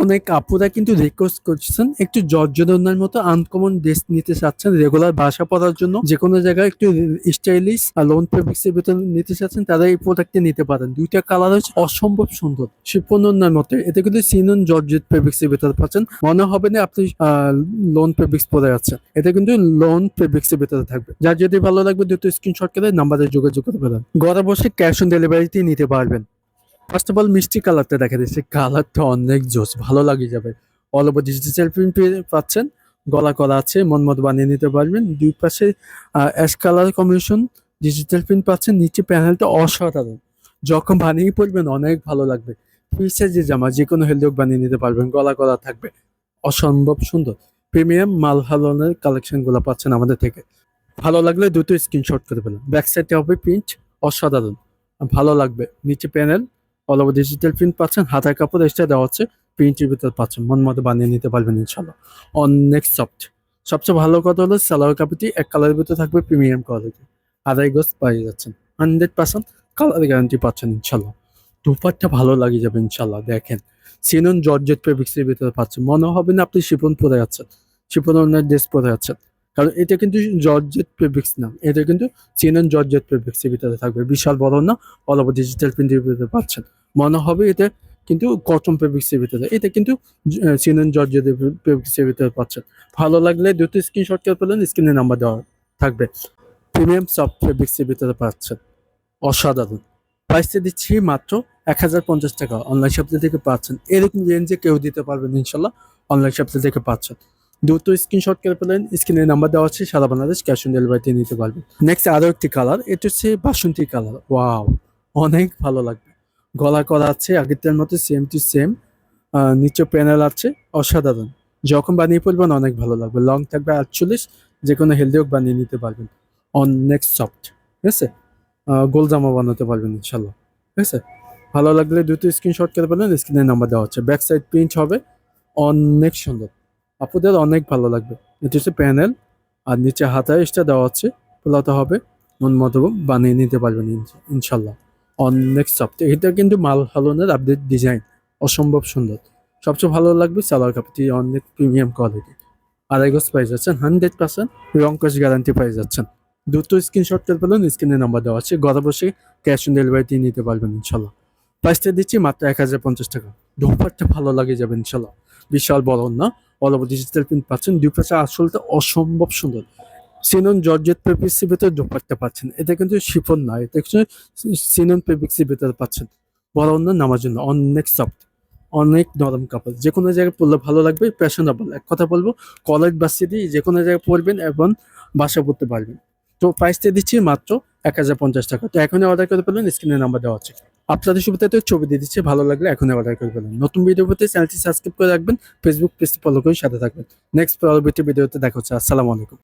অনেক আপুরা কিন্তু রিকোয়েস্ট করছেন একটু জর্জরনার মতো আনকমন ড্রেস নিতে চাচ্ছেন রেগুলার বাসা পড়ার জন্য যে কোনো জায়গায় একটু স্টাইলিশ আর লোন ফেব্রিক্সের ভিতরে নিতে চাচ্ছেন, তারা এই প্রোডাক্টটি নিতে পারেন। দুইটা কালার হচ্ছে অসম্ভব সুন্দর শিপননার মতো। এটা কিন্তু সিনন জর্জেট ফেব্রিক্সের ভিতরে পাচ্ছেন। মনে হবে না আপনি লোন ফেব্রিক্স পরে আছেন। এটা কিন্তু লোন ফেব্রিক্সের ভেতরে থাকবে। যার যদি ভালো লাগবে দুটো স্ক্রিনশট করে নাম্বারে যোগাযোগ করতে পারেন ঘরে বসে ক্যাশ অন ডেলিভারিতে নিতে পারবেন। ফার্স্ট অফ অল মিষ্টি কালারটা দেখা দিচ্ছে কালারটা অনেক জোস ভালো লাগে যাবে। অল ওভার ডিজিটাল প্রিন্ট পাচ্ছেন, গলা করা আছে, মন মতো বানিয়ে নিতে পারবেন। দুই পাশে ash colour combination digital print পাচ্ছেন, নিচে প্যানেলটা অসাধারণ। যখন বানিয়ে পড়বেন অনেক ভালো লাগবে। ফ্রি সাইজের জামা যে কোনো হেলদি বানিয়ে নিতে পারবেন, গলা করা থাকবে। অসম্ভব সুন্দর। প্রিমিয়াম মাল হালনের কালেকশনগুলো পাচ্ছেন আমাদের থেকে। ভালো লাগলে দুটো স্ক্রিনশট করে ফেলুন। ব্যাক সাইডে হবে প্রিন্ট অসাধারণ। ভালো লাগবে। নিচে panel all over digital print পাচ্ছেন, হাতার কাপড় এক্সট্রা দেওয়া হচ্ছে প্রিন্টের ভিতর পাচ্ছেন, মন মতো বানিয়ে নিতে পারবেন ইনশাল্লাহ অনেক সফট সবচেয়ে ভালো কথা হলো সালোয়ার কাপড়টি এক কালারের ভিতরে থাকবে প্রিমিয়াম কোয়ালিটি আড়াই গোস পাই যাচ্ছেন হান্ড্রেড পার্সেন্ট কালার গ্যারান্টি পাচ্ছেন ইনশাল্লাহ দুপারটা ভালো লাগে যাবে ইনশাল্লাহ দেখেন। সিনন জর্জেট ফেব্রিক্সের ভিতরে পাচ্ছেন, মনে হবে না আপনি শিপন পরে আছেন শিপন অন্য ড্রেস পরে আছেন। কারণ এটা কিন্তু জর্জেট ফেব্রিক্স না। এটা কিন্তু সিনন জর্জেট ফেব্রিক্সের ভিতরে থাকবে। বিশাল বড় না, অল ওভার ডিজিটাল প্রিন্টের ভিতরে পাচ্ছেন। মনে হবে এটা কিন্তু কটন ফেব্রিক্সের ভিতরে। এটা কিন্তু সিনন জর্জেট ফেব্রিক্সের ভিতরে পাচ্ছেন। ভালো লাগলে দুটো স্ক্রিনশট করে পেলেন স্ক্রিনে নাম্বার দেওয়া থাকবে। প্রিমিয়াম সফট ফেব্রিক্সের ভিতরে পাচ্ছেন। অসাধারণ। প্রাইসটা দিচ্ছি মাত্র এক হাজার পঞ্চাশ টাকা। অনলাইন শপতে থেকে পাচ্ছেন। এরকম রেঞ্জে কেউ দিতে পারবেন ইনশাল্লাহ। অনলাইন শপতে থেকে পাচ্ছেন। দুটো স্ক্রিনশট করে পেলেন স্ক্রিনে নাম্বার দেওয়া আছে, সারা বাংলাদেশ ক্যাশ অন ডেলিভারিতে নিতে পারবেন নেক্সট আরও একটি কালার এটা হচ্ছে বাসন্তী কালার ওয়াও অনেক ভালো লাগবে। গলা করা আছে, আগেরটার মতো সেম টু সেম নিচে প্যানেল আছে, অসাধারণ। যখন বানিয়ে পড়বেন অনেক ভালো লাগবে। লং থাকবে আটচল্লিশ, যে কোনো হেলদি হোক বানিয়ে নিতে পারবেন। অনেক সফট ঠিক আছে? গোল জামা বানাতে পারবেন ইনশাল্লাহ ঠিক আছে? ভালো লাগলে দুটো স্ক্রিনশট করে পেলেন স্ক্রিনে নাম্বার দেওয়া হচ্ছে ব্যাক সাইড প্রিন্ট হবে অনেক সুন্দর। আপুদের অনেক ভালো লাগবে। এটা হচ্ছে প্যানেল, আর নিচে হাতা এক্সট্রা দেওয়া হচ্ছে পোলাতে হবে মন মতো বানিয়ে নিতে পারবেন ইনশা- ইনশাল্লাহ। অনেক সফট এটা কিন্তু মাল হালনের আপডেট ডিজাইন অসম্ভব সুন্দর। সবচেয়ে ভালো লাগবে সালোয়ার কাপড়টি অনেক প্রিমিয়াম কোয়ালিটি আড়াই গজ পাই যাচ্ছেন হান্ড্রেড পার্সেন্ট রং গ্যারান্টি পাই যাচ্ছেন। দুটো স্ক্রিনশট করে পেলেন স্ক্রিনে নাম্বার দেওয়া আছে, ঘরে বসে ক্যাশ অন ডেলিভারিতে নিতে পারবেন ইনশাল্লাহ। প্রাইসটা দিচ্ছি মাত্র এক হাজার পঞ্চাশ টাকা। দুপারটা ভালো লাগে যাবে ইনশাল্লাহ। বিশাল বড় না? অল ওভার ডিজিটাল প্রিন্ট পাচ্ছেন। দুই পাশে আসলটা অসম্ভব সুন্দর। সিনন জর্জেট পেপিক্সের ভিতরে দুপারটা পাচ্ছেন। এটা কিন্তু শিফন না এটা কিন্তু সিনন পেপিক্সের ভিতরে পাচ্ছেন। বড় অন্য, নামার জন্য অনেক সফট অনেক নরম কাপড়। যে কোনো জায়গায় পরলে ভালো লাগবে ফ্যাশনেবল এক কথা বলব, কলেজ ভার্সিটি যে কোনো জায়গায় পরবেন এবং বাসা পড়তে পারবেন। তো প্রাইসটা দিচ্ছি মাত্র এক হাজার পঞ্চাশ টাকা। তো এখনই অর্ডার করে পেলেন স্ক্রিনে নাম্বার দেওয়া আছে। আপনাদের সুবিধাতে ছবি দিয়ে দিচ্ছে, ভালো লাগলে এখন অর্ডার করে ফেলেন। নতুন ভিডিও পেতে চ্যানেলটি সাবস্ক্রাইব করে রাখবেন ফেসবুক পেজটি ফলো করে সাথে থাকবেন। নেক্সট পরবর্তী ভিডিওতে দেখা হচ্ছে, আসসালামু আলাইকুম।